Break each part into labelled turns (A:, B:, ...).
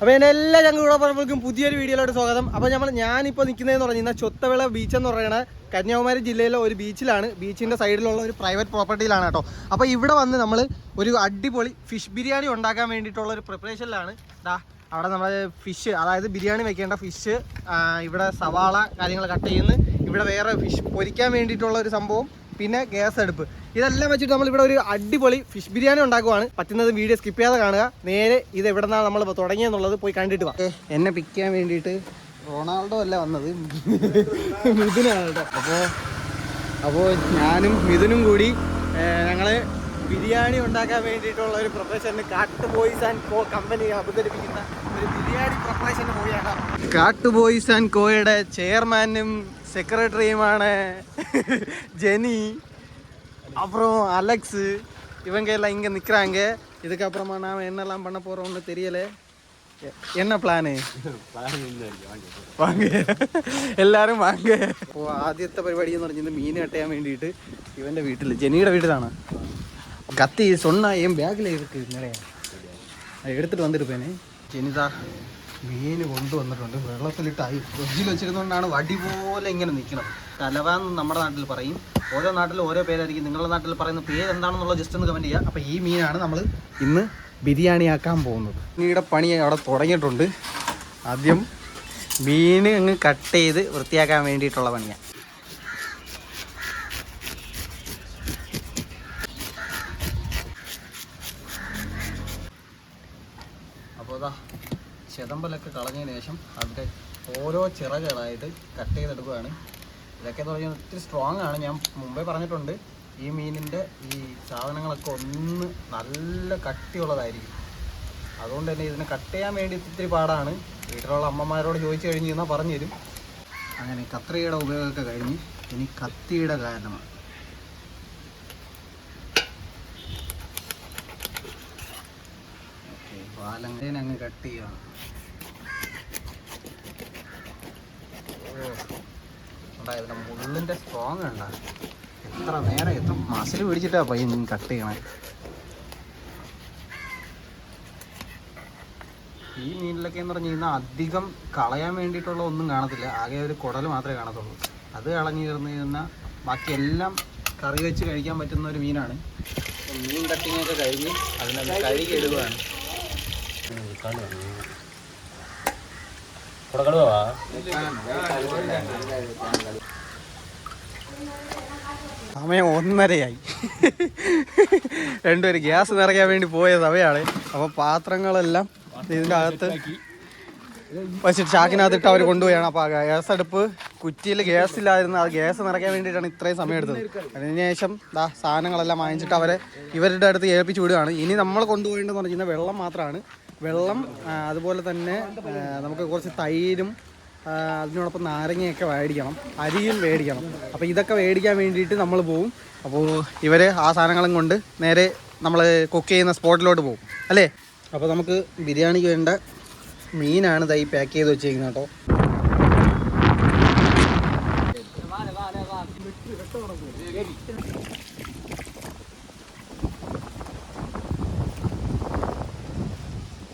A: അപ്പോൾ എന്റെ എല്ലാ പറയുമ്പോഴേക്കും പുതിയൊരു വീഡിയോയിലോട്ട് സ്വാഗതം. അപ്പോൾ നമ്മൾ ഞാനിപ്പോൾ നിൽക്കുന്നതെന്ന് പറഞ്ഞു കഴിഞ്ഞാൽ ചൊത്തവിള ബീച്ച് എന്ന് പറയുന്നത് കന്യാകുമാരി ജില്ലയിലെ ഒരു ബീച്ചിലാണ് ബീച്ചിന്റെ സൈഡിലുള്ള ഒരു പ്രൈവറ്റ് പ്രോപ്പർട്ടിയിലാണ് കേട്ടോ. അപ്പോൾ ഇവിടെ വന്ന് നമ്മൾ ഒരു അടിപൊളി ഫിഷ് ബിരിയാണി ഉണ്ടാക്കാൻ വേണ്ടിയിട്ടുള്ള ഒരു പ്രിപ്പറേഷനിലാണ് അവിടെ നമ്മൾ ഫിഷ് അതായത് ബിരിയാണി വെക്കേണ്ട ഫിഷ് ഇവിടെ സവാള കാര്യങ്ങൾ കട്ട് ചെയ്യുന്നു. ഇവിടെ വേറെ ഫിഷ് പൊരിക്കാൻ വേണ്ടിയിട്ടുള്ള ഒരു സംഭവം പിന്നെ ഗ്യാസ് അടുപ്പ്. ഇതെല്ലാം വെച്ചിട്ട് നമ്മൾ ഇവിടെ ഒരു അടിപൊളി ഫിഷ് ബിരിയാണി ഉണ്ടാക്കുവാണ്. പറ്റുന്നത് വീഡിയോ സ്കിപ്പ് ചെയ്യാതെ കാണുക. നേരെ ഇത് എവിടെ നിന്നാണ് നമ്മൾ തുടങ്ങിയെന്നുള്ളത് പോയി കണ്ടിട്ട് വാ. എന്നെ പിക്ക് ചെയ്യാൻ വേണ്ടിയിട്ട് റൊണാൾഡോ അല്ല വന്നത്? മിഥുനാണ് കേട്ടോ അപ്പോൾ അപ്പോൾ ഞാനും മിഥുനും കൂടി ഞങ്ങൾ ബിരിയാണി ഉണ്ടാക്കാൻ വേണ്ടിയിട്ടുള്ള ഒരു പ്രൊഫഷന് കാട്ട് ബോയ്സ് ആൻഡ് കോ കമ്പനി അവതരിപ്പിക്കുന്ന ഒരു ബിരിയാണി പ്രൊഫഷന് പോവുകയാണ്. കാട്ട് ബോയ്സ് ആൻഡ് കോയുടെ ചെയർമാനും സെക്രട്ടറിയുമാണ് ജെനി. அப்புறம் அலெக்ஸு இவங்க எல்லாம் இங்கே நிற்கிறாங்க இதுக்கப்புறமா நாம் என்னெல்லாம் பண்ண போகிறோம்னு தெரியல எ- என்ன പ്ലാന് വാങ്ങ എല്ലാരും വാങ്ങ അപ്പോൾ ആദ്യത്തെ പരിപാടി എന്ന് പറഞ്ഞത് മീൻ കട്ടയാൻ വേണ്ടിയിട്ട് ഇവൻ്റെ വീട്ടിൽ ജെനിയുടെ വീട്ടിലാണ് കത്തി சொன்னா என் பேக்கில் இருக்கு நிறைய അത് എടുത്തിട്ട് വന്നിരുപ്പേനെ ജനിത മീൻ കൊണ്ടുവന്നിട്ടുണ്ട്. വെള്ളത്തിലിട്ടായി. ഫ്രിഡ്ജിൽ വെച്ചിരുന്നുകൊണ്ടാണ് വടി പോലെ ഇങ്ങനെ നിൽക്കണം തലവാന്ന് നമ്മുടെ നാട്ടിൽ പറയും. ഓരോ നാട്ടിലും ഓരോ പേരായിരിക്കും. നിങ്ങളുടെ നാട്ടിൽ പറയുന്ന പേര് എന്താണെന്നുള്ള ജസ്റ്റ് ഒന്ന് കമന്റ് ചെയ്യുക അപ്പോൾ ഈ മീനാണ് നമ്മൾ ഇന്ന് ബിരിയാണിയാക്കാൻ പോകുന്നത്. മീനിയുടെ പണി അവിടെ തുടങ്ങിയിട്ടുണ്ട്. ആദ്യം മീൻ അങ്ങ് കട്ട് ചെയ്ത് വൃത്തിയാക്കാൻ വേണ്ടിയിട്ടുള്ള പണിയാണ് അപ്പോൾ ഇതാ ചെതമ്പലൊക്കെ കളഞ്ഞതിന് ശേഷം അതിന്റെ ഓരോ ചിറകളായിട്ട് കട്ട് ചെയ്തെടുക്കുകയാണ്. ഇതൊക്കെ എന്ന് പറഞ്ഞാൽ ഒത്തിരി സ്ട്രോങ് ആണ്. ഞാൻ മുമ്പേ പറഞ്ഞിട്ടുണ്ട് ഈ മീനിന്റെ ഈ സാധനങ്ങളൊക്കെ ഒന്ന് നല്ല കട്ടിയുള്ളതായിരിക്കും. അതുകൊണ്ട് തന്നെ ഇതിനെ കട്ട് ചെയ്യാൻ വേണ്ടി ഇത്തിരി പാടാണ്. വീട്ടിലുള്ള അമ്മമാരോട് ചോദിച്ചു കഴിഞ്ഞ് കഴിഞ്ഞാൽ പറഞ്ഞു തരും. അങ്ങനെ കത്രികയുടെ ഉപയോഗമൊക്കെ കഴിഞ്ഞ് ഇനി കത്തിയുടെ കാരണമാണ്. പാലങ്ങനെ അങ്ങ് കട്ട് ചെയ്യണം മുള്ളിന്റെ സ്ട്രോങ് ഉണ്ട എത്ര നേരം എത്ര മസിൽ പിടിച്ചിട്ടാ പയ്യൻ കട്ട് ചെയ്യണേ. ഈ മീനിലൊക്കെ എന്ന് പറഞ്ഞു കഴിഞ്ഞാൽ അധികം കളയാൻ വേണ്ടിയിട്ടുള്ള ഒന്നും കാണത്തില്ല. ആകെ ഒരു കുടൽ മാത്രമേ കാണത്തുള്ളൂ. അത് കളഞ്ഞു തീർന്നു കഴിഞ്ഞാൽ ബാക്കി എല്ലാം കറി വെച്ച് കഴിക്കാൻ പറ്റുന്ന ഒരു മീനാണ്. മീൻ കട്ടിങ്ങൊക്കെ കഴിഞ്ഞ് അതിനകത്ത് കഴുകി ഇടുകയാണ് സമയം ഒന്നരയായി. രണ്ടുപേര് ഗ്യാസ് നിറയ്ക്കാൻ വേണ്ടി പോയ സമയമാണ് അപ്പോൾ പാത്രങ്ങളെല്ലാം ഇതിന്റെ അകത്ത് വെച്ചിട്ട് ചാക്കിനകത്തിട്ട് അവർ കൊണ്ടുപോയാണ്. അപ്പോൾ ഗ്യാസ് അടുപ്പ് കുറ്റിയിൽ ഗ്യാസ് ഇല്ലായിരുന്നു ആ ഗ്യാസ് നിറയ്ക്കാൻ വേണ്ടിയിട്ടാണ് ഇത്രയും സമയം എടുത്തത്. അതിനുശേഷം ദാ സാധനങ്ങളെല്ലാം വാങ്ങിച്ചിട്ട് അവരെ ഇവരുടെ അടുത്ത് ഏൽപ്പിച്ച് വിടുകയാണ്. ഇനി നമ്മൾ കൊണ്ടുപോകേണ്ടതെന്ന് പറഞ്ഞു വെള്ളം മാത്രമാണ്. വെള്ളം അതുപോലെ തന്നെ നമുക്ക് കുറച്ച് തൈരും അതിനോടൊപ്പം നാരങ്ങയൊക്കെ മേടിക്കണം അരിയും മേടിക്കണം അപ്പോൾ ഇതൊക്കെ മേടിക്കാൻ വേണ്ടിയിട്ട് നമ്മൾ പോവും. അപ്പോൾ ഇവർ ആ സാധനങ്ങളും കൊണ്ട് നേരെ നമ്മൾ കുക്ക് ചെയ്യുന്ന സ്പോട്ടിലോട്ട് പോകും അല്ലേ? അപ്പോൾ നമുക്ക് ബിരിയാണിക്ക് വേണ്ട മീനാണ് ഇതായി പാക്ക് ചെയ്ത് വെച്ചേക്കുന്നത് കേട്ടോ.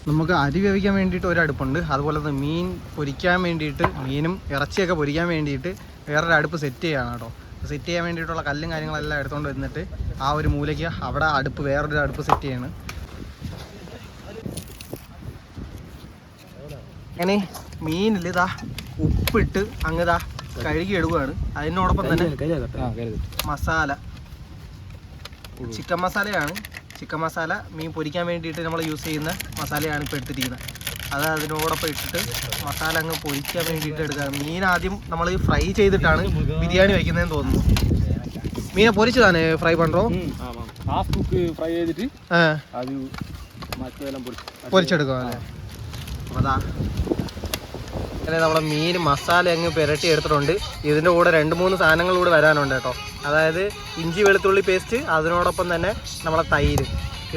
A: നമുക്ക് അരി വേവിക്കാൻ വേണ്ടിയിട്ട് ഒരടുപ്പുണ്ട് അതുപോലെ തന്നെ മീൻ പൊരിക്കാൻ വേണ്ടിയിട്ട് മീനും ഇറച്ചിയൊക്കെ പൊരിക്കാൻ വേണ്ടിയിട്ട് വേറൊരു അടുപ്പ് സെറ്റ് ചെയ്യുകയാണ് കേട്ടോ. സെറ്റ് ചെയ്യാൻ വേണ്ടിയിട്ടുള്ള കല്ലും കാര്യങ്ങളെല്ലാം എടുത്തുകൊണ്ട് വന്നിട്ട് ആ ഒരു മൂലയ്ക്ക് അവിടെ അടുപ്പ് വേറൊരു അടുപ്പ് സെറ്റ് ചെയ്യാണ്. അങ്ങനെ മീനിൽ ഇതാ ഉപ്പിട്ട് അങ്ങ് ഇതാ കഴുകി എടുക്കുകയാണ് അതിനോടൊപ്പം തന്നെ മസാല. ചിക്കൻ മസാലയാണ്. ചിക്കൻ മസാല മീൻ പൊരിക്കാൻ വേണ്ടിയിട്ട് നമ്മൾ യൂസ് ചെയ്യുന്ന മസാലയാണ് ഇപ്പോൾ എടുത്തിരിക്കുന്നത്. അത് അതിനോടൊപ്പം ഇട്ടിട്ട് മസാല അങ്ങ് പൊരിക്കാൻ വേണ്ടിയിട്ട് എടുക്കുക. മീൻ ആദ്യം നമ്മൾ ഫ്രൈ ചെയ്തിട്ടാണ് ബിരിയാണി വയ്ക്കുന്നതെന്ന് തോന്നുന്നു. മീനെ പൊരിച്ചതാണ് ഫ്രൈ പണ്ടോ?
B: ഹാഫ് കുക്ക് ഫ്രൈ ചെയ്തിട്ട് അത് മറ്റെല്ലാം പൊരിച്ച്
A: പൊരിച്ചെടുക്കുക അല്ലേ? അതാ. അങ്ങനെ നമ്മളെ മീൻ മസാല അങ്ങ് പുരട്ടി എടുത്തിട്ടുണ്ട്. ഇതിന്റെ കൂടെ രണ്ട് മൂന്ന് സാധനങ്ങൾ കൂടെ വരാനുണ്ട് കേട്ടോ. അതായത് ഇഞ്ചി വെളുത്തുള്ളി പേസ്റ്റ് അതിനോടൊപ്പം തന്നെ നമ്മളെ തൈര്.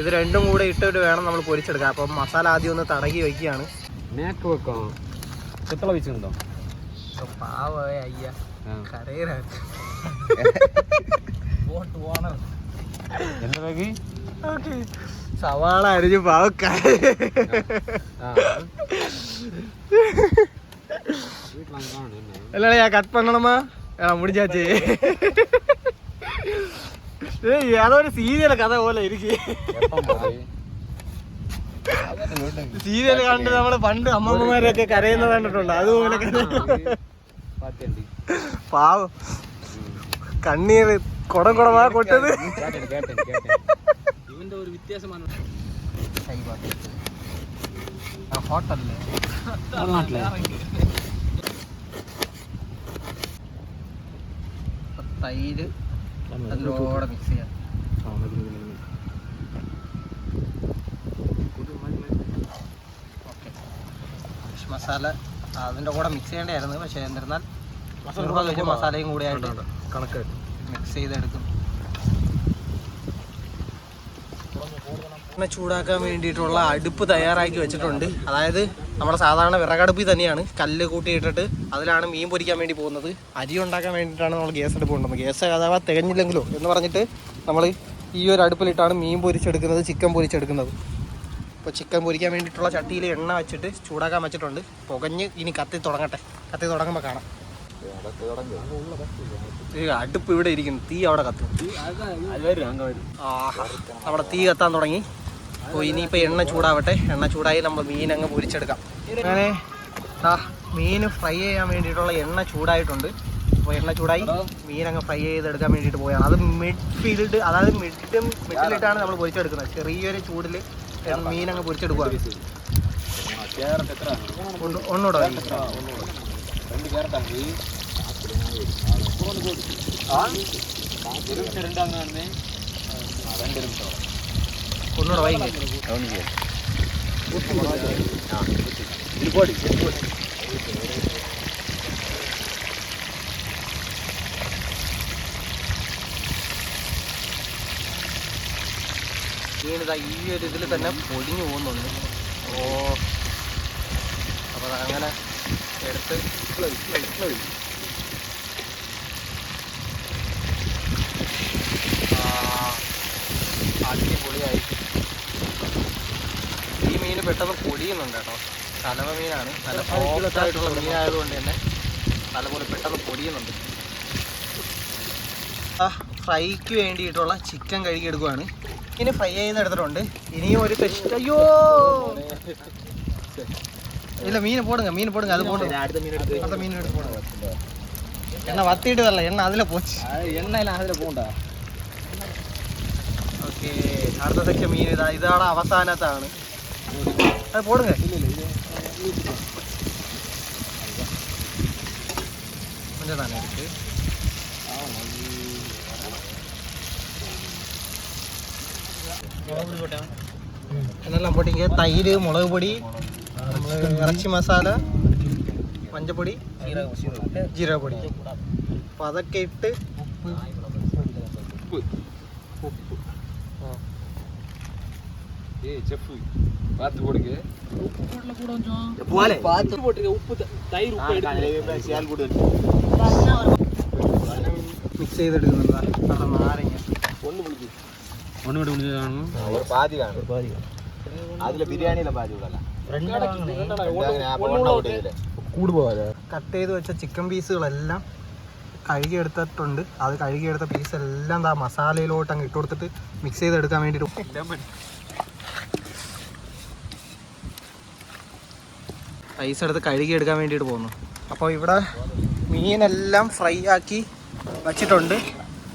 A: ഇത് രണ്ടും കൂടെ ഇട്ടിട്ട് വേണം നമ്മൾ പൊരിച്ചെടുക്കാൻ. അപ്പം മസാല ആദ്യം ഒന്ന് തടകി വയ്ക്കുകയാണ്.
B: മേക്ക്
A: പാവേ സവാള അരിഞ്ഞു പാവക്ക
B: അല്ല ഞാൻ കട്ട് പണണമാ. என்ன
A: இல்லையா கட் பண்ணணுமா ஆ முடிஞ்சாச்சு ஏய் ஏதோ ஒரு சீரியல் கதை போல இருக்கு സീരിയൽ കണ്ട് നമ്മള് പണ്ട് അമ്മമ്മമാരൊക്കെ കരയുന്നത് കണ്ടിട്ടുണ്ട് അതുപോലെ കര-
B: பார்த்தேன்டி
A: പാവം കണ്ണീർ കുടം കുടമാ കൊട്ടത്
B: கேட்டேன் கேட்டேன் கேட்டேன் இவன் ஒரு வித்தியாசமான
A: ഹോട്ടലില് തൈര് അതിലൂടെ മിക്സ് ചെയ്യാം. മസാല അതിന്റെ കൂടെ മിക്സ് ചെയ്യേണ്ടതായിരുന്നു പക്ഷേ എന്നിരുന്നാൽ മസാല മസാലയും കൂടി ആയിട്ട്
B: കണക്കായിട്ട്
A: മിക്സ് ചെയ്തെടുക്കും. ചൂടാക്കാൻ വേണ്ടിയിട്ടുള്ള അടുപ്പ് തയ്യാറാക്കി വെച്ചിട്ടുണ്ട്. അതായത് നമ്മുടെ സാധാരണ വിറകടുപ്പിൽ തന്നെയാണ് കല്ല് കൂട്ടിയിട്ടിട്ട് അതിലാണ് മീൻ പൊരിക്കാൻ വേണ്ടി പോകുന്നത്. അരി ഉണ്ടാക്കാൻ വേണ്ടിയിട്ടാണ് നമ്മൾ ഗ്യാസ് അടുപ്പ് കൊണ്ടുവന്നത്. ഗ്യാസ് അഥവാ തികഞ്ഞില്ലെങ്കിലോ എന്ന് പറഞ്ഞിട്ട് നമ്മൾ ഈ ഒരു അടുപ്പിലിട്ടാണ് മീൻ പൊരിച്ചെടുക്കുന്നത് ചിക്കൻ പൊരിച്ചെടുക്കുന്നത്. ഇപ്പോൾ ചിക്കൻ പൊരിക്കാൻ വേണ്ടിയിട്ടുള്ള ചട്ടിയിൽ എണ്ണ വെച്ചിട്ട് ചൂടാക്കാൻ വെച്ചിട്ടുണ്ട്. പുകഞ്ഞ് ഇനി കത്തി തുടങ്ങട്ടെ. കത്തി തുടങ്ങുമ്പോൾ കാണാം. അടുപ്പ് ഇവിടെ ഇരിക്കുന്നു. തീ അവിടെ കത്തും. അവിടെ തീ കത്താൻ തുടങ്ങി. അപ്പോൾ ഇനിയിപ്പോൾ എണ്ണ ചൂടാവട്ടെ എണ്ണ ചൂടായി നമ്മൾ മീൻ അങ്ങ് പൊരിച്ചെടുക്കാം അങ്ങനെ ആ മീൻ ഫ്രൈ ചെയ്യാൻ വേണ്ടിയിട്ടുള്ള എണ്ണ ചൂടായിട്ടുണ്ട് അപ്പോൾ എണ്ണ ചൂടായി മീൻ അങ്ങ് ഫ്രൈ ചെയ്തെടുക്കാൻ വേണ്ടിയിട്ട് പോയാണ് അത് മിഡ് ഫീൽഡ് അതായത് മിഡും മിഡിലിട്ടാണ് നമ്മൾ പൊരിച്ചെടുക്കുന്നത് ചെറിയൊരു ചൂടിൽ മീൻ അങ്ങ് പൊരിച്ചെടുക്കുക ഒന്നുകൂടെ
B: രണ്ട്
A: കൊണ്ടോടെ വൈകി. ഈ ഒരു ഇതിൽ തന്നെ പൊടിഞ്ഞു പോകുന്നുണ്ട്. ഓ. അപ്പൊ അങ്ങനെ എടുത്ത് പെട്ടെന്ന് പൊടിയുന്നുണ്ട് കേട്ടോ. കലവ മീനാണ്. നല്ല സോഫ്റ്റായിട്ടുള്ള മീനായതുകൊണ്ട് തന്നെ നല്ലപോലെ പെട്ടെന്ന് പൊടിയുന്നുണ്ട്. ആ ഫ്രൈക്ക് വേണ്ടിയിട്ടുള്ള ചിക്കൻ കഴുകിയെടുക്കുവാണ്. ഇനി ഫ്രൈ ചെയ്യുന്ന എടുത്തിട്ടുണ്ട്. ഇനിയും ഒരു ഫെസ്റ്റ് അയ്യോ! ഇല്ല മീൻ പോടുങ്ങ മീൻ പോടുങ്ങ അത്
B: പോടും
A: അടുത്ത മീൻ എടുത്ത് പോടും എണ്ണ വത്തിയിട്ട് തരല എണ്ണ അതിലെ പോച്ച്.
B: എണ്ണ അതിലെ പോണ്ട.
A: ഓക്കെ അടുത്തതൊക്കെ മീൻ ഇതാ ഇതാണ് അവസാനത്താണ്. அது போடுங்க. கொஞ்சம் தானே இருக்கு என்னெல்லாம் போட்டிங்க? தயிர் மிளகு பொடி இறைச்சி மசாலா மஞ்சப்பொடி ஜீரா பொடி பதக்கிட்டு உப்பு. உப்பு.
B: ஆ. ஏ செஃப். பார்த்து போடுங்க
A: പോലെ
B: பார்த்து போட்டுங்க உப்பு த- தயிர் உப்பு எடுத்து
A: മിക്സ് ചെയ്തെടുക്കുന്നതാ കാരണം നാരങ്ങ
B: ஒன்று முடிஞ்சு ஒன்று விட்டு முடிஞ்சு
C: ഒരു പാതി കാണും അതില് ബിരിയാണിയിലെ പാതി വിടല
B: கூடு போகாத
A: കട്ട് ചെയ്ത് വെച്ച ചിക്കൻ പീസുകളെല്ലാം കഴുകിയെടുത്തിട്ടുണ്ട് അത് കഴുകിയെടുത്ത പീസ് എല്ലാം ദാ മസാലയിലോട്ട് അങ്ങ് ഇട്ട് കൊടുത്തിട്ട് മിക്സ് ചെയ്തെടുക്കാൻ വേണ്ടിയിട്ട് ഐസ് എടുത്ത് കഴുകിയെടുക്കാൻ വേണ്ടിയിട്ട് പോകുന്നു. അപ്പോൾ ഇവിടെ മീനെല്ലാം ഫ്രൈ ആക്കി വച്ചിട്ടുണ്ട്.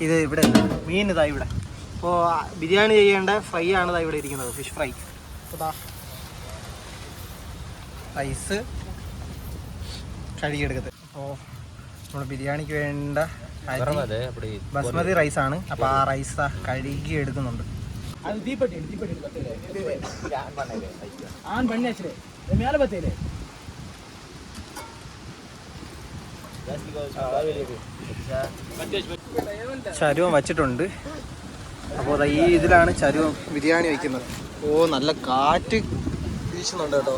A: ഇത് ഇവിടെ മീൻ ഇതാ ഇവിടെ. അപ്പോൾ ബിരിയാണി ചെയ്യേണ്ട ഫ്രൈ ആണ് ഇതാ ഇവിടെ ഇരിക്കുന്നത് ഫിഷ് ഫ്രൈ. അതാ കഴുകി എടുക്കത്തെ അപ്പോൾ നമ്മൾ ബിരിയാണിക്ക് വേണ്ട ബസ്മതി റൈസ് ആണ്. അപ്പോൾ ആ റൈസ് കഴുകി എടുക്കുന്നുണ്ട്
B: അത് തീപ്പെട്ടി തീപ്പെട്ടി ആൺ പണ്ണി മേലെ പത്തേലേ
A: ചരുവം വച്ചിട്ടുണ്ട്. അപ്പോൾ ഈ ഇതിലാണ് ചരുവം ബിരിയാണി വയ്ക്കുന്നത്. ഓ നല്ല കാറ്റ് വീശുന്നുണ്ട് കേട്ടോ.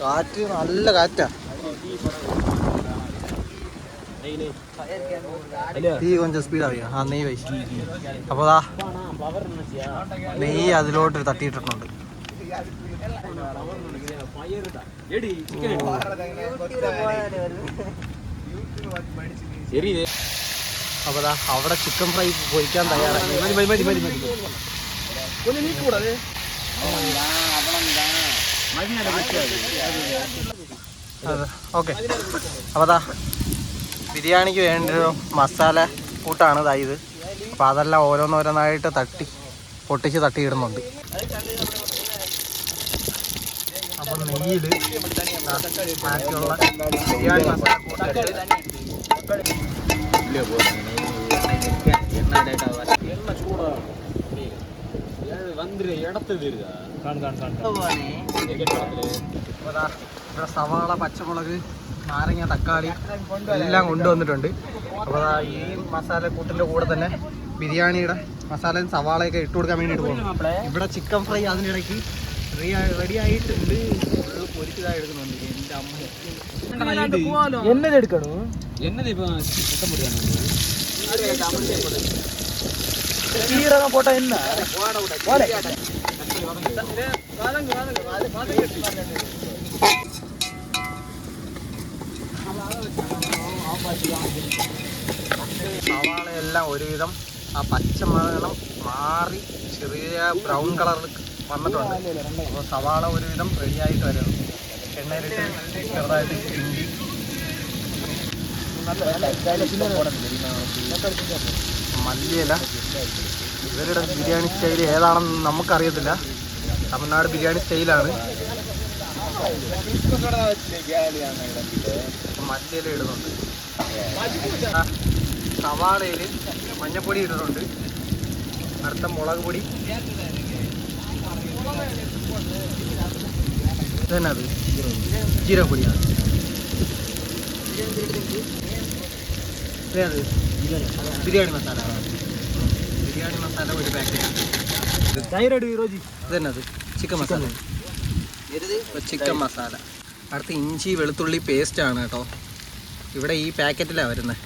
A: കാറ്റ് നല്ല കാറ്റാ. തീ കൊഞ്ചം സ്പീഡാവിയ ആ നെയ്യ് വൈസ് അപ്പോൾ ദാ നെയ്യ് അതിലോട്ട് തട്ടിയിട്ടിട്ടുണ്ട്.
B: ശരി
A: അപ്പോൾ ദാ അവിടെ ചിക്കൻ ഫ്രൈ പൊരിക്കാൻ തയ്യാറായി. മതി മതി മതി മതി മതി. ഒന്ന് നീക്കൂടാതെ ഓക്കെ. അപ്പോൾ ദാ ബിരിയാണിക്ക് വേണ്ട മസാല കൂട്ടാണ് ഇതായത് അപ്പോൾ അതെല്ലാം ഓരോന്നോരോന്നായിട്ട് തട്ടി പൊട്ടിച്ച് തട്ടിയിടുന്നുണ്ട്. അപ്പം നെയ്യിൽ ബാക്കിയുള്ള മസാല ഇവിടെ സവാള പച്ചമുളക് നാരങ്ങ തക്കാളി എല്ലാം കൊണ്ടുവന്നിട്ടുണ്ട്. അപ്പോൾ ഈ മസാലക്കൂട്ടിന്റെ കൂടെ തന്നെ ബിരിയാണിയുടെ മസാലയും സവാളയൊക്കെ ഇട്ട് കൊടുക്കാൻ വേണ്ടിയിട്ട് പോകുന്നു ഇവിടെ ചിക്കൻ ഫ്രൈ അതിനിടയ്ക്ക് റെഡി ആയിട്ടുണ്ട് ഫുള്ള് പൊരിച്ചതായി എടുക്കുന്നുണ്ട് എൻ്റെ അമ്മ
C: എന്നത് എടുക്കണോ
B: என்னது இப்போ சுத்த முடியாது
C: சீரகம் போட்டா என்ன
A: സവാളയെല്ലാം ഒരുവിധം ആ പച്ച മണം മാറി ചെറിയ ബ്രൗൺ കളറിൽ വന്നിട്ടുണ്ട്. അപ്പോൾ സവാള ഒരുവിധം റെഡി ആയിട്ട് വരും. എണ്ണയിലിട്ട് ചെറുതായിട്ട് കിണ്ടി മല്ലിയില. ഇവരുടെ ബിരിയാണി സ്റ്റൈൽ ഏതാണെന്ന് നമുക്കറിയത്തില്ല. തമിഴ്നാട് ബിരിയാണി സ്റ്റൈലാണ്. മല്ലിയില ഇടുന്നുണ്ട്. സവാളയിൽ മഞ്ഞപ്പൊടി ഇടുന്നുണ്ട് അടുത്ത മുളക് പൊടി. ബിരിയാണി മസാല. ബിരിയാണി മസാല ഒരു packet chicken masala. Chicken masala. അടുത്ത ഇഞ്ചി വെളുത്തുള്ളി പേസ്റ്റ് ആണ് കേട്ടോ. ഇവിടെ ഈ പാക്കറ്റിലാണ് വരുന്നത്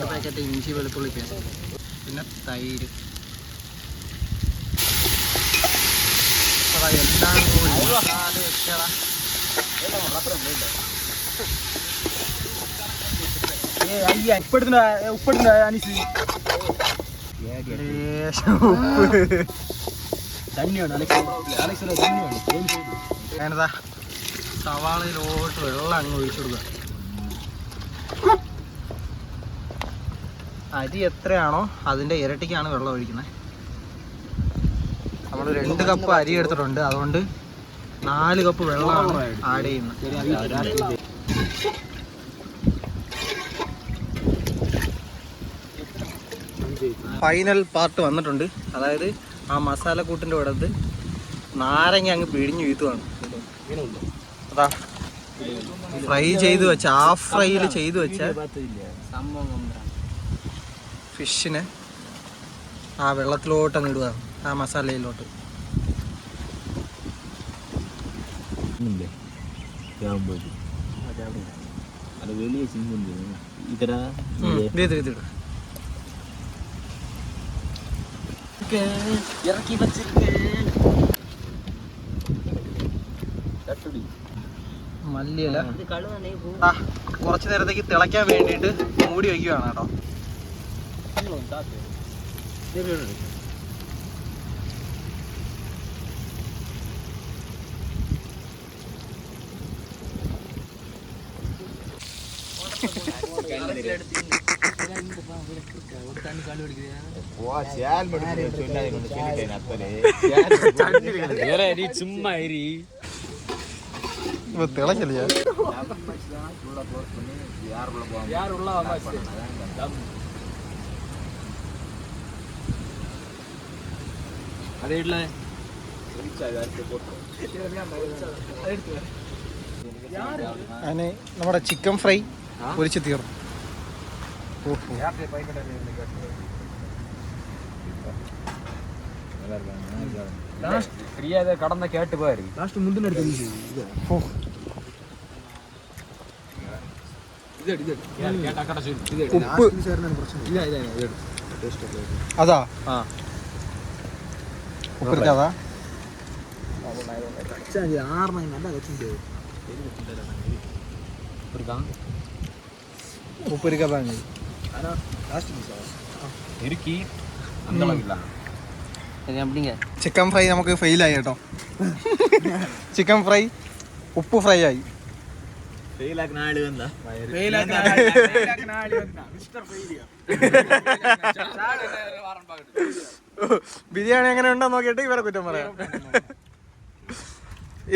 A: പാക്കറ്റ് ഇഞ്ചി വെളുത്തുള്ളി പേസ്റ്റ് പിന്നെ തൈര്. എല്ലാം കൂടി മസാല
C: അനിസ്?
A: ഉപ്പ്.
C: അലക്സ്. അലക്സ്
A: ഞാനിതാ സവാളയിലോട്ട് വെള്ളം അങ്ങ് ഒഴിച്ചു കൊടുക്കുക. അരി എത്രയാണോ അതിന്റെ ഇരട്ടിക്കാണ് വെള്ളം ഒഴിക്കുന്നത്. നമ്മൾ രണ്ട് കപ്പ് അരി എടുത്തിട്ടുണ്ട്. അതുകൊണ്ട് നാല് കപ്പ് വെള്ളമാണ് ആഡ് ചെയ്യുന്നത്. ഫൈനൽ പാർട്ട് വന്നിട്ടുണ്ട്. അതായത് ആ മസാല കൂട്ടിന്റെ ഇടത്ത് നാരങ്ങ അങ്ങ് പിഴിഞ്ഞു വീത്തുവാണ്. അതാ. ഫ്രൈ ചെയ്ത് വെച്ച ഹാഫ് ഫ്രൈയിൽ ചെയ്ത് വെച്ച ഫിഷിനെ ആ വെള്ളത്തിലോട്ട് അങ്ങ് ഇടുക ആ മസാലയിലോട്ട്. മല്ലിയല കുറച്ചു.
C: ഇറക്കി
A: മല്ലിയില. നേരത്തേക്ക് തിളയ്ക്കാൻ വേണ്ടിയിട്ട് മൂടി വയ്ക്കുകയാണ് കേട്ടോ.
B: date. Ne veririm? சும்மா ஏறி
A: இப்போ திளைக்கலையா
B: யார் உள்ள போவாங்க யார்
A: உள்ள നമ്മുടെ ചിക്കൻ ഫ്രൈ പൊരിച്ച് തീർന്നു
B: കടന്ന കേട്ട് പോയായിരുന്നു
C: ലാസ്റ്റ്
A: അതാ.
C: ആ.
A: ഉപ്പ് എടുക്കാതാ ഉപ്പ് എടുക്കാതാണ്
B: ഇറുക്കി
A: ചിക്കൻ ഫ്രൈ നമുക്ക് ഫെയിലായി കേട്ടോ ചിക്കൻ ഫ്രൈ ഉപ്പ് ഫ്രൈ ആയി
C: ഫെയിലാക്കുന്ന
A: ബിരിയാണി എങ്ങനെ ഉണ്ടോ നോക്കിയിട്ട് ഇവരെ കുറ്റം പറയാം.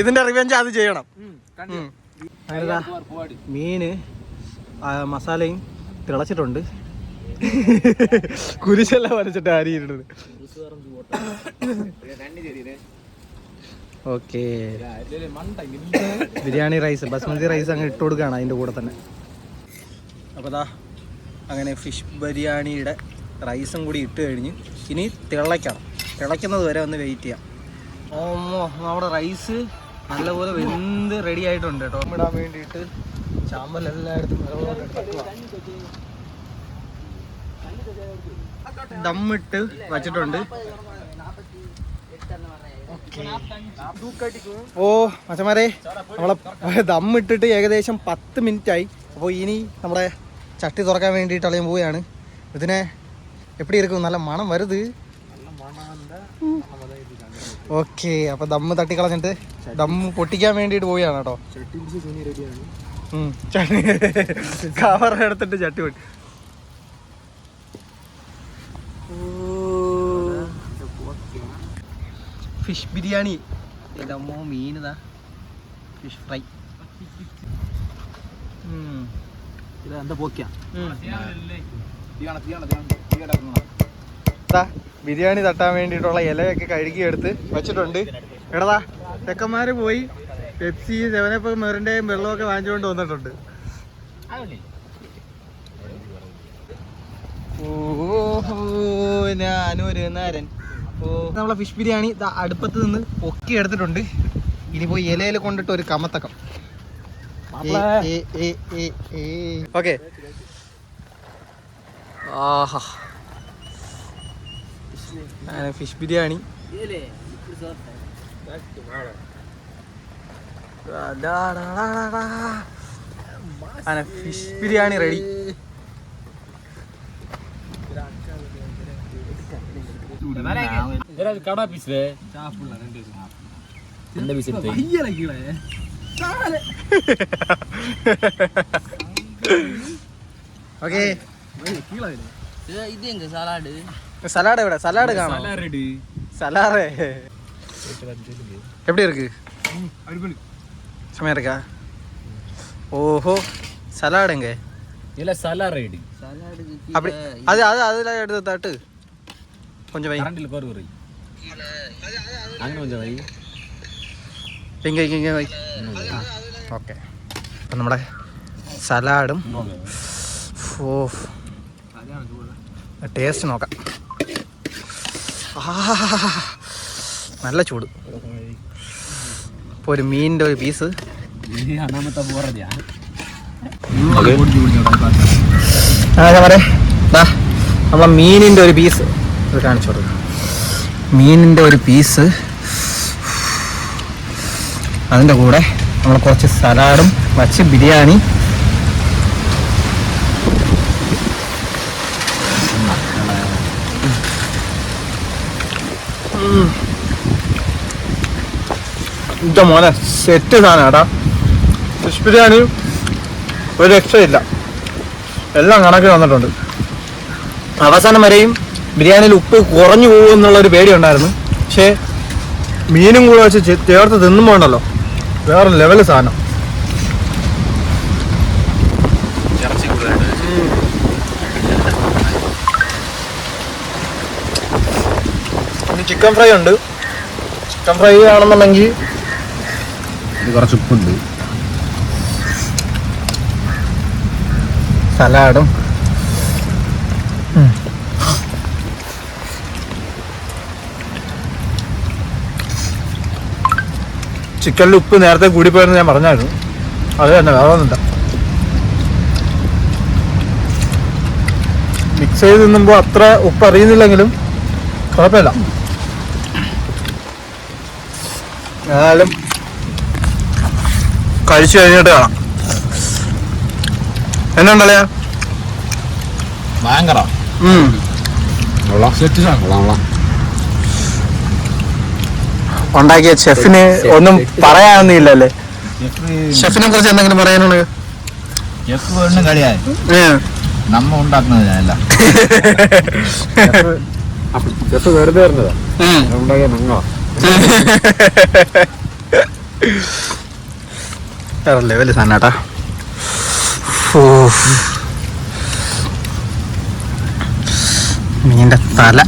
A: ഇതിന്റെ റിവെഞ്ച് അത് ചെയ്യണം. മീന് മസാലയും തിളച്ചിട്ടുണ്ട്. കുരിശെല്ലാം വരച്ചിട്ട് അരിയിരുന്നത് okay. Biryani rice basmati rice അങ്ങ് ഇട്ട് കൊടുക്കുകയാണ് അതിന്റെ കൂടെ തന്നെ. അപ്പോൾ ദാ അങ്ങനെ ഫിഷ് ബിരിയാണിയുടെ റൈസും കൂടി ഇട്ട് കഴിഞ്ഞ് ഇനി തിളയ്ക്കണം. തിളയ്ക്കുന്നത് വരെ ഒന്ന് വെയിറ്റ് ചെയ്യാം. ഓമോ നമ്മുടെ റൈസ് നല്ലപോലെ വെന്ത് റെഡി ആയിട്ടുണ്ട് കേട്ടോ. ഇടാൻ വേണ്ടിയിട്ട് ചാമ്പൽ എല്ലായിടത്തും. ദമ്മിട്ട് വച്ചിട്ടുണ്ട്. ഓ മച്ചമാരെ നമ്മളെ ദമ്മിട്ടിട്ട് ഏകദേശം പത്ത് മിനിറ്റ് ആയി. അപ്പോൾ ഇനി നമ്മുടെ ചട്ടി തുറക്കാൻ വേണ്ടിയിട്ട് അളയാൻ പോവുകയാണ്. ഇതിനെ എപ്പിടി ഇരിക്കും? നല്ല മണം വരുത്. ഓക്കെ അപ്പൊ ദമ്മ് തട്ടിക്കളഞ്ഞിട്ട് ദമ്മ് പൊട്ടിക്കാൻ വേണ്ടിട്ട് പോവുകയാണ് കേട്ടോ. കവർ എടുത്തിട്ട് ചട്ടി പൊട്ടി. ഫിഷ് ബിരിയാണി. അമ്മോ മീനിതാ ഫിഷ് ഫ്രൈ
C: ഇത് എന്താ പോക്കാ
A: ബിരിയാണി തട്ടാൻ വേണ്ടിയിട്ടുള്ള ഇലയൊക്കെ കഴുകി എടുത്ത് വെച്ചിട്ടുണ്ട്. എടതാ ചെക്കന്മാര് പോയി പെപ്സി സെവനപ്പ് മെറിന്റെയും വെള്ളമൊക്കെ വാങ്ങിച്ചുകൊണ്ട് വന്നിട്ടുണ്ട്. ഓഹോ ഞാനൊരു നേരൻ. ഓ നമ്മളെ ഫിഷ് ബിരിയാണി അടുപ്പത്ത് നിന്ന് പൊക്കി എടുത്തിട്ടുണ്ട് ഇനി പോയി ഇലയിൽ കൊണ്ടിട്ട് ഒരു കമത്തക്കം. ഓക്കെ. ആഹാ. Fish
B: biryani. Fish biryani ready കടാ രണ്ട്
A: ഓക്കേ സലാഡ് എവിടെ സലാഡ് കാണാം
B: சலாடு
A: சலாரே எப்படி இருக்கு செம்மையா இருக்கா ஓஹோ சலாடுங்க
B: இல்ல சலாடு
A: அப்படி அது அது அதில் எடுத்து தட்டு கொஞ்சம் வை
B: கரண்டில் பாரு ஒரு அங்கே கொஞ்சம் வை
A: ഇങ്ങ ഇങ്ങ ഇങ്ങ വൈ ഓക്കെ അപ്പം നമ്മുടെ സലാഡും ഓ ടേസ്റ്റ് നോക്കാം. നല്ല ചൂട്. ഇപ്പൊ ഒരു മീനിന്റെ ഒരു പീസ് നമ്മ മീനിന്റെ ഒരു പീസ് ഇത് കാണിച്ചു കൊടുക്കാം. മീനിന്റെ ഒരു പീസ് അതിന്റെ കൂടെ നമ്മൾ കുറച്ച് സലാഡും വച്ച് ബിരിയാണി ഇന്റെ മോനെ സെറ്റ് സാധനം കേട്ടാ ഫിഷ് ബിരിയാണി ഒരു രക്ഷയില്ല. എല്ലാം കണക്കിന് വന്നിട്ടുണ്ട്. അവസാനം വരെയും ബിരിയാണിയിൽ ഉപ്പ് കുറഞ്ഞു പോകും എന്നുള്ള ഒരു പേടി ഉണ്ടായിരുന്നു പക്ഷേ മീനും കൂടെ വെച്ച് ചേർത്ത് തിന്നുമ്പോൾ ഉണ്ടല്ലോ വേറെ ലെവൽ സാധനം. ചിക്കൻ ഫ്രൈ ഉണ്ട്. ചിക്കൻ ഫ്രൈ ആണെന്നുണ്ടെങ്കിൽ
B: കുറച്ച് ഉപ്പുണ്ട്.
A: സലാഡും.
D: ചിക്കനിൽ ഉപ്പ് നേരത്തെ കൂടിപ്പോയെന്ന് ഞാൻ പറഞ്ഞായിരുന്നു. അത് തന്നെ വേറെ ഒന്നുമില്ല. മിക്സ് ചെയ്ത് തിന്നുമ്പോൾ അത്ര ഉപ്പ് അറിയുന്നില്ലെങ്കിലും കുഴപ്പമില്ല. ഏതായാലും കഴിച്ചു കഴിഞ്ഞിട്ട് കാണാം. എന്നുണ്ടല്ലേ
C: ഭയങ്കര.
D: ഉണ്ടാക്കിയ ഷെഫിന് ഒന്നും പറയാനൊന്നുമില്ലല്ലേ ഷെഫിനെ കുറിച്ച് എന്തെങ്കിലും പറയാനുള്ളത്?
C: വീണ്ടും കളിയായി നമ്മ ഉണ്ടാക്കുന്നതല്ല
B: വെറുതെ വരുന്നതാ ഉണ്ടാക്കിയ നങ്ങോ
D: വേറെ ലെവൽ സാധനാട്ടാ മീന്റെ തല.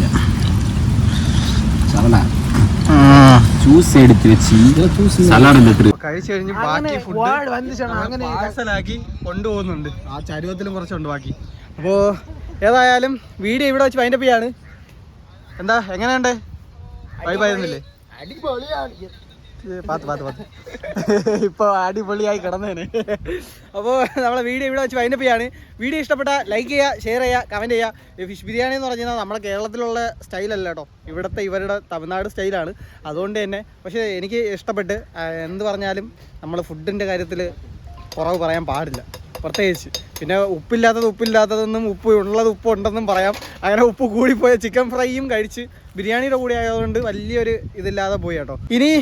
D: ഉം.
B: ജ്യൂസ് എടുത്ത് വെച്ച്. സലാഡ് എന്നിട്ട്
A: കഴിച്ചു കഴിഞ്ഞ് ബാക്കി ഫുഡ് അങ്ങനെ പാർസലാക്കി കൊണ്ടുപോകുന്നുണ്ട്. ആ ചരുവത്തിലും കുറച്ചുണ്ട് ബാക്കി. അപ്പോൾ ഏതായാലും വീഡിയോ ഇവിടെ വെച്ച് വൈൻഡപ്പ് ചെയ്യാണ്. എന്താ എങ്ങനെയുണ്ട്? വൈബായിരുന്നില്ലേ ഇപ്പോൾ അടിപൊളിയായി കിടന്നേനെ. അപ്പോൾ നമ്മളെ വീഡിയോ ഇവിടെ വെച്ച് വൈൻഡപ്പ് ചെയ്യാണ്. വീഡിയോ ഇഷ്ടപ്പെട്ട ലൈക്ക് ചെയ്യുക ഷെയർ ചെയ്യുക കമന്റ് ചെയ്യുക. ഫിഷ് ബിരിയാണി എന്ന് പറഞ്ഞാൽ നമ്മുടെ കേരളത്തിലുള്ള സ്റ്റൈൽ അല്ല കേട്ടോ. ഇവിടുത്തെ ഇവരുടെ തമിഴ്നാട് സ്റ്റൈലാണ് അതുകൊണ്ട് തന്നെ പക്ഷേ എനിക്ക് ഇഷ്ടപ്പെട്ട് എന്ത് പറഞ്ഞാലും നമ്മൾ ഫുഡിന്റെ കാര്യത്തിൽ കുറവ് പറയാൻ പാടില്ല. പ്രത്യേകിച്ച്. പിന്നെ ഉപ്പില്ലാത്തത് ഉപ്പില്ലാത്തതെന്നും ഉപ്പ് ഉള്ളത് ഉപ്പ് ഉണ്ടെന്നും പറയാം. അങ്ങനെ ഉപ്പ് കൂടിപ്പോയ ചിക്കൻ ഫ്രൈയും കഴിച്ച് ബിരിയാണിയുടെ കൂടെ ആയതുകൊണ്ട് വലിയൊരു ഇതില്ലാതെ പോയി കേട്ടോ. ഇനി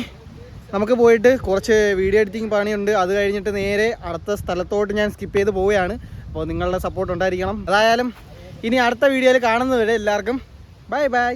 A: നമുക്ക് പോയിട്ട് കുറച്ച് വീഡിയോ എഡിറ്റിംഗ് പണിയുണ്ട്. അത് കഴിഞ്ഞിട്ട് നേരെ അടുത്ത സ്ഥലത്തോട്ട് ഞാൻ സ്കിപ്പ് ചെയ്ത് പോവുകയാണ്. അപ്പോൾ നിങ്ങളുടെ സപ്പോർട്ട് ഉണ്ടായിരിക്കണം. അതായാലും ഇനി അടുത്ത വീഡിയോയിൽ കാണുന്നവരെ എല്ലാവർക്കും ബൈ ബൈ